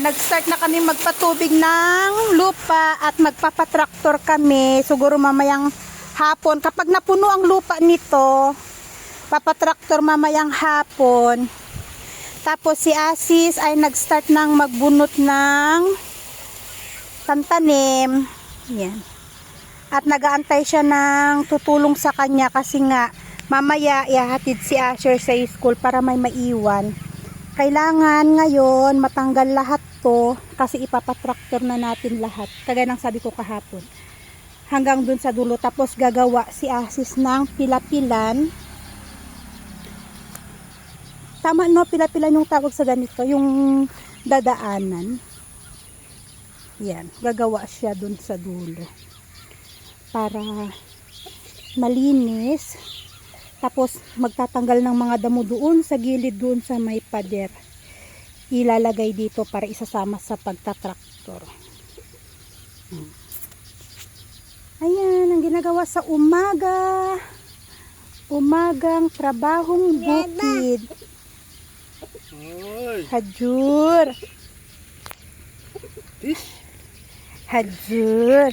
nag-start na kami magpatubig ng lupa at magpapatraktor kami. Siguro mamayang hapon. Kapag napuno ang lupa nito, papatraktor mamayang hapon. Tapos si Asis ay nag-start ng magbunot ng tantanim. Yan. At nagaantay siya ng tutulong sa kanya kasi nga mamaya ihahatid si Asher sa school para may maiwan. Kailangan ngayon matanggal lahat to kasi ipapatraktor na natin lahat. Kagaya ng sabi ko kahapon. Hanggang dun sa dulo. Tapos gagawa si Asis ng pilapilan. Tama no, pilapilan yung tawag sa ganito. Yung dadaanan. Yan. Gagawa siya dun sa dulo. Para malinis. Tapos magtatanggal ng mga damo doon sa gilid doon sa may pader. Ilalagay dito para isasama sa pagtatraktor. Hmm. Ayan, ang ginagawa sa umaga. Umagang trabahong bukid. Hajur. Hajur.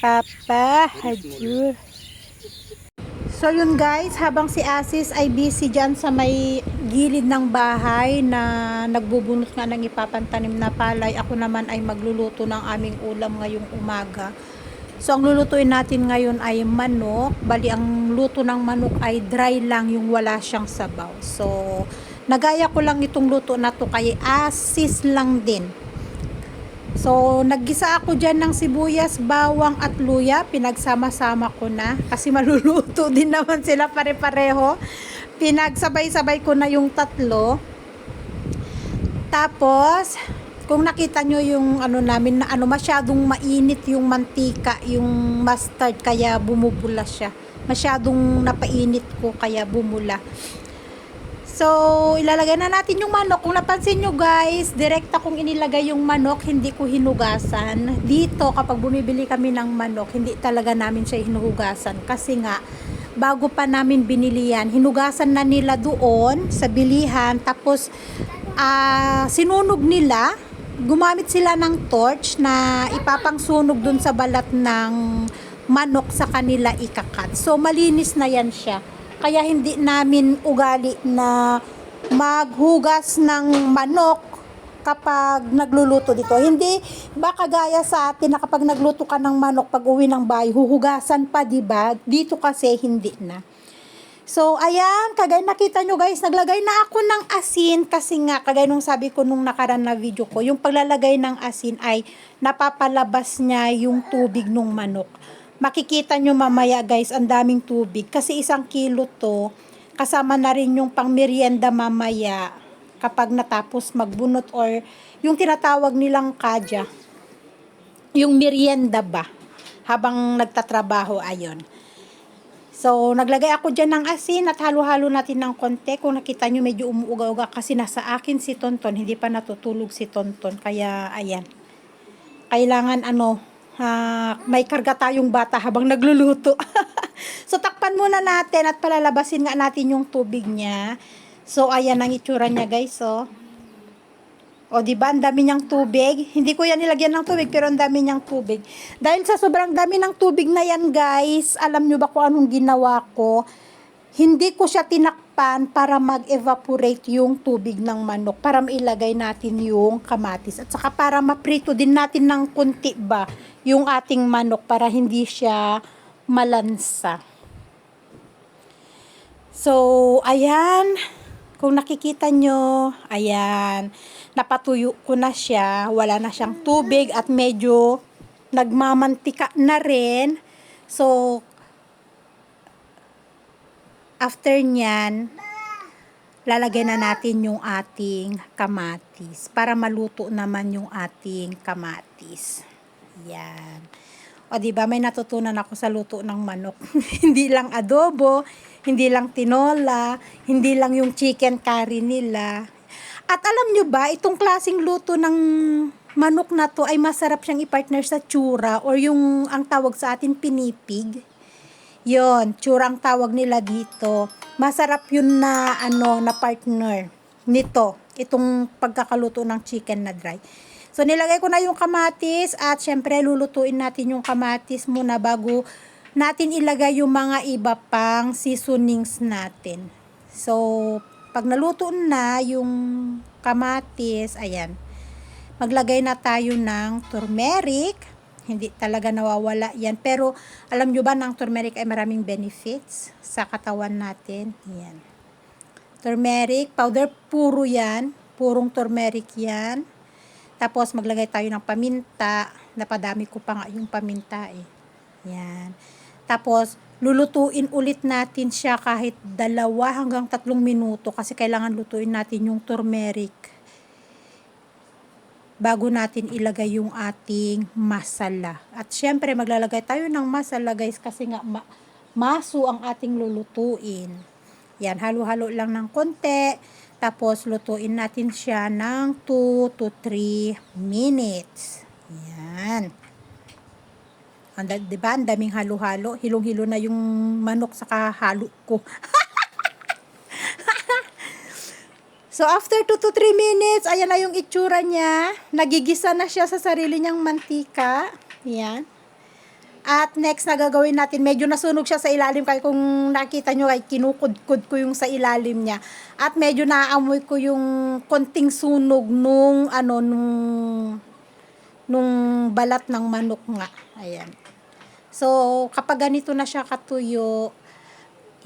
Papa, hajur. So yun guys, habang si Asis ay busy dyan sa may gilid ng bahay na nagbubunot nga ng ipapantanim na palay, ako naman ay magluluto ng aming ulam ngayong umaga. So ang lulutuin natin ngayon ay manok. Bali ang luto ng manok ay dry lang yung wala siyang sabaw. So nagaya ko lang itong luto na to kay Asis lang din. So, naggisa ako dyan ng sibuyas, bawang at luya. Pinagsama-sama ko na. Kasi maluluto din naman sila pare-pareho. Pinagsabay-sabay ko na yung tatlo. Tapos, kung nakita nyo yung ano namin na ano masyadong mainit yung mantika, yung mustard kaya bumubula siya. Masyadong napainit ko kaya bumula. So, ilalagay na natin yung manok. Kung napansin nyo guys, direkta kong inilagay yung manok, hindi ko hinugasan. Dito, kapag bumibili kami ng manok, hindi talaga namin siya hinugasan. Kasi nga, bago pa namin binili yan, hinugasan na nila doon sa bilihan. Tapos, ah, sinunog nila. Gumamit sila ng torch na ipapangsunog dun sa balat ng manok sa kanila ikakat. So, malinis na yan siya. Kaya hindi namin ugali na maghugas ng manok kapag nagluluto dito. Hindi baka gaya sa atin na kapag nagluto ka ng manok pag uwi ng bahay, huhugasan pa, di ba? Dito kasi hindi na. So, ayan, kagaya nakita nyo guys, naglagay na ako ng asin kasi nga, kagaya nung sabi ko nung nakaraan na video ko, yung paglalagay ng asin ay napapalabas niya yung tubig ng manok makikita nyo mamaya guys, ang daming tubig. Kasi isang kilo to, kasama na rin yung pang merienda mamaya kapag natapos magbunot or yung tinatawag nilang kadya. Yung merienda ba? Habang nagtatrabaho, ayon. So, naglagay ako dyan ng asin at halo-halo natin ng konti. Kung nakita nyo, medyo umuuga-uga kasi nasa akin si Tonton. Hindi pa natutulog si Tonton. Kaya, ayan. Kailangan, ano, ah, may karga tayong bata habang nagluluto. so takpan muna natin at palalabasin nga natin yung tubig niya. So ayan ang itsura niya guys, oh. O di ba ang dami niyang tubig? Hindi ko yan nilagyan ng tubig pero ang dami niyang tubig. Dahil sa sobrang dami ng tubig na yan guys, alam niyo ba kung anong ginawa ko? Hindi ko siya tinakpan para mag-evaporate yung tubig ng manok para mailagay natin yung kamatis at saka para maprito din natin ng kunti ba yung ating manok para hindi siya malansa. So, ayan. Kung nakikita nyo, ayan. Napatuyo ko na siya. Wala na siyang tubig at medyo nagmamantika na rin. So, after nyan, lalagyan na natin yung ating kamatis para maluto naman yung ating kamatis. Yan. O di ba may natutunan ako sa luto ng manok. hindi lang adobo, hindi lang tinola, hindi lang yung chicken curry nila. At alam nyo ba, itong klasing luto ng manok na to ay masarap siyang i-partner sa tsura or yung ang tawag sa atin pinipig. Yon, tsura ang tawag nila dito. Masarap yun na ano na partner nito. itong pagkakaluto ng chicken na dry. So nilagay ko na yung kamatis at syempre lulutuin natin yung kamatis muna bago natin ilagay yung mga iba pang seasonings natin. So pag naluto na yung kamatis, ayan, maglagay na tayo ng turmeric. Hindi talaga nawawala yan. Pero alam nyo ba ng turmeric ay maraming benefits sa katawan natin? Yan. Turmeric powder, puro yan. Purong turmeric yan. Tapos maglagay tayo ng paminta. Napadami ko pa nga yung paminta eh. Yan. Tapos lulutuin ulit natin siya kahit dalawa hanggang tatlong minuto kasi kailangan lutuin natin yung turmeric bago natin ilagay yung ating masala. At syempre maglalagay tayo ng masala guys kasi nga ma- maso ang ating lulutuin. Yan, halo-halo lang ng konti. Tapos lutuin natin siya ng 2 to 3 minutes. Yan. Ang, diba? Ang daming halo-halo. Hilong-hilo na yung manok sa kahalo ko. So, after 2 to 3 minutes, ayan na yung itsura niya. Nagigisa na siya sa sarili niyang mantika. Yan. At next na gagawin natin, medyo nasunog siya sa ilalim. Kaya kung nakita nyo, ay kinukudkud ko yung sa ilalim niya. At medyo naaamoy ko yung konting sunog nung, ano, nung, nung balat ng manok nga. Ayan. So, kapag ganito na siya katuyo,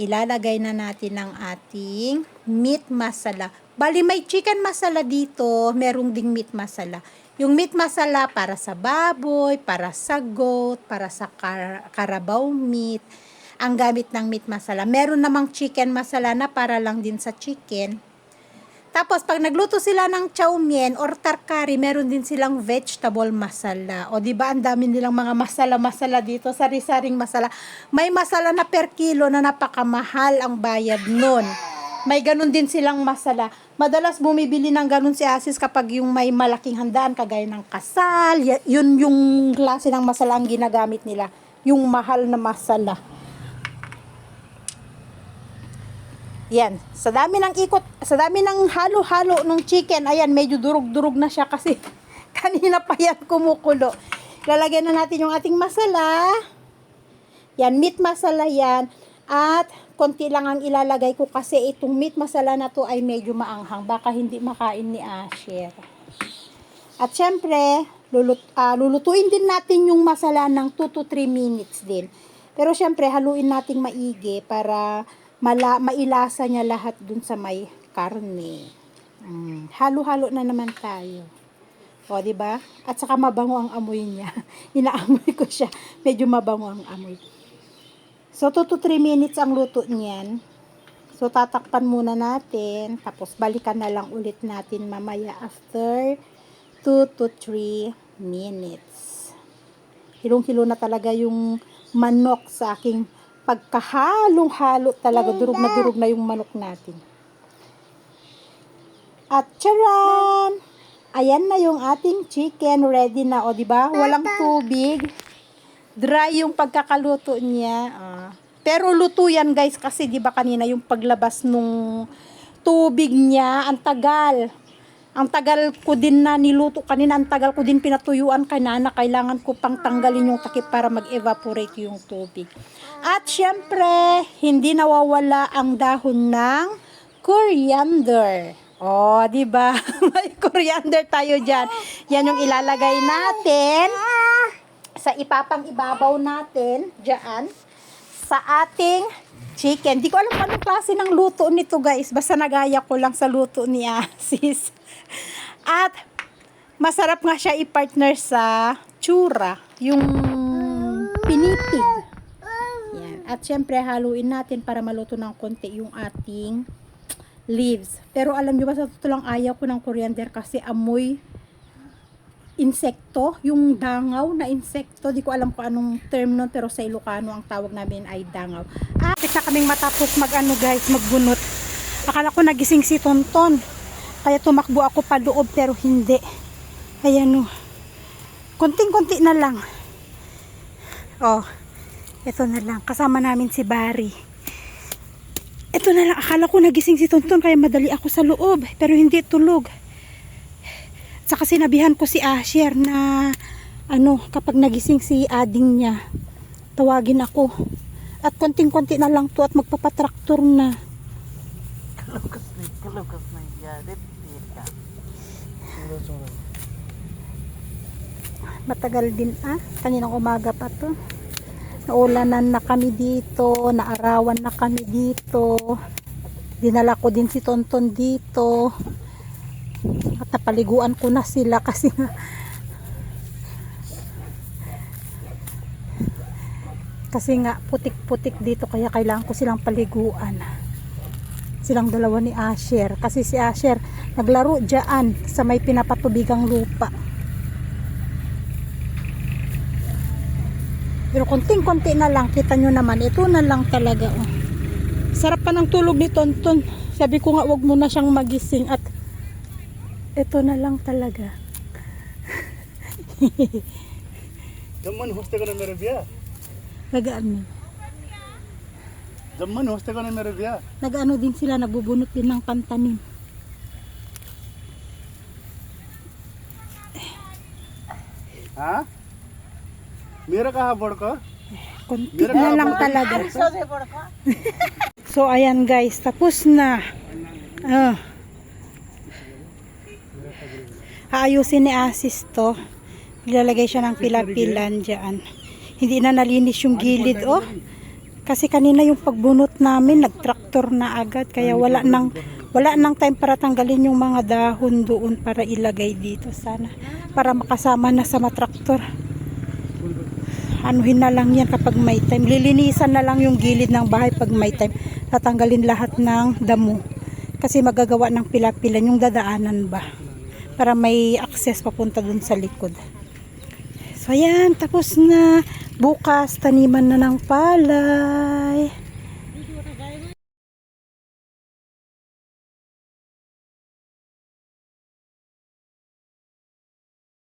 ilalagay na natin ang ating meat masala. Bali may chicken masala dito, merong ding meat masala. Yung meat masala para sa baboy, para sa goat, para sa kar- carabao meat, ang gamit ng meat masala. Meron namang chicken masala na para lang din sa chicken. Tapos, pag nagluto sila ng chow mein or tarkari, meron din silang vegetable masala. O, di ba ang dami nilang mga masala-masala dito, sari-saring masala. May masala na per kilo na napakamahal ang bayad nun. May ganun din silang masala. Madalas bumibili ng ganun si Asis kapag yung may malaking handaan, kagaya ng kasal, yun yung klase ng masala ang ginagamit nila. Yung mahal na masala. Yan. Sa dami ng ikot, sa dami ng halo-halo ng chicken, ayan, medyo durog-durog na siya kasi kanina pa yan kumukulo. Lalagyan na natin yung ating masala. Yan, meat masala yan. At konti lang ang ilalagay ko kasi itong meat masala na to ay medyo maanghang. Baka hindi makain ni Asher. At syempre, lulut, ah, lulutuin din natin yung masala ng 2 to 3 minutes din. Pero syempre, haluin nating maigi para mala, mailasa niya lahat dun sa may karne. Mm, halo-halo na naman tayo. O, di ba? At saka mabango ang amoy niya. Inaamoy ko siya. Medyo mabango ang amoy. So, 2 to 3 minutes ang luto niyan. So, tatakpan muna natin. Tapos, balikan na lang ulit natin mamaya after 2 to 3 minutes. Hilong-hilo na talaga yung manok sa aking pagkahalong-halo talaga. Durog na durog na yung manok natin. At charan! Ayan na yung ating chicken. Ready na. O, di ba? Walang tubig. Dry yung pagkakaluto niya. Ah. Pero luto yan guys kasi di ba kanina yung paglabas nung tubig niya, ang tagal. Ang tagal ko din na niluto kanina, ang tagal ko din pinatuyuan kanina, kailangan ko pang tanggalin yung takip para mag-evaporate yung tubig. At syempre, hindi nawawala ang dahon ng coriander. Oh, di ba? May coriander tayo diyan. Yan yung ilalagay natin sa ipapang ibabaw natin diyan sa ating chicken. Di ko alam kung anong klase ng luto nito guys. Basta nagaya ko lang sa luto ni Asis. At masarap nga siya i-partner sa chura. Yung pinipig. Yan. At syempre haluin natin para maluto ng konti yung ating leaves. Pero alam nyo ba sa totoo lang ayaw ko ng coriander kasi amoy insekto, yung dangaw na insekto. Di ko alam kung anong term nun, pero sa Ilocano ang tawag namin ay dangaw. Ah, na kaming matapos mag ano guys, magbunot. Akala ko nagising si Tonton. Kaya tumakbo ako pa loob pero hindi. Ayan o. Konting-konti na lang. Oh, ito na lang. Kasama namin si Barry. Ito na lang, akala ko nagising si Tonton kaya madali ako sa loob, pero hindi tulog. Saka sinabihan ko si Asher na ano, kapag nagising si ading niya, tawagin ako. At konting-konti na lang to at magpapatraktor na. Lukas na, lukas na yan. Pita. Matagal din ah, kaninang umaga pa to. Naulanan na kami dito, naarawan na kami dito. Dinala ko din si Tonton dito. Napaliguan ko na sila kasi nga kasi nga putik-putik dito kaya kailangan ko silang paliguan. Silang dalawa ni Asher kasi si Asher naglaro dyan sa may pinapatubigang lupa. Pero konting-konti na lang, kita nyo naman, ito na lang talaga. Oh. Sarap pa ng tulog ni Tonton. Sabi ko nga, wag mo na siyang magising at ito na lang talaga. Zaman hosta ka na meron biya. Nagaan mo. Zaman hosta ka na meron biya. Nagaano din sila, nabubunot din ng pantanim. Ha? Mira ka habor ko? Kunti na lang talaga. Ano so ayan guys, tapos na. Oh. Aayusin ni Asis to. Ilalagay siya ng pila-pilan dyan. Hindi na nalinis yung gilid, oh. Kasi kanina yung pagbunot namin, nagtraktor na agad. Kaya wala nang, wala nang time para tanggalin yung mga dahon doon para ilagay dito sana. Para makasama na sa matraktor anuhin na lang yan kapag may time. Lilinisan na lang yung gilid ng bahay pag may time. Tatanggalin lahat ng damo. Kasi magagawa ng pila-pilan yung dadaanan ba. Para may access papunta dun sa likod. So ayan, tapos na. Bukas, taniman na ng palay.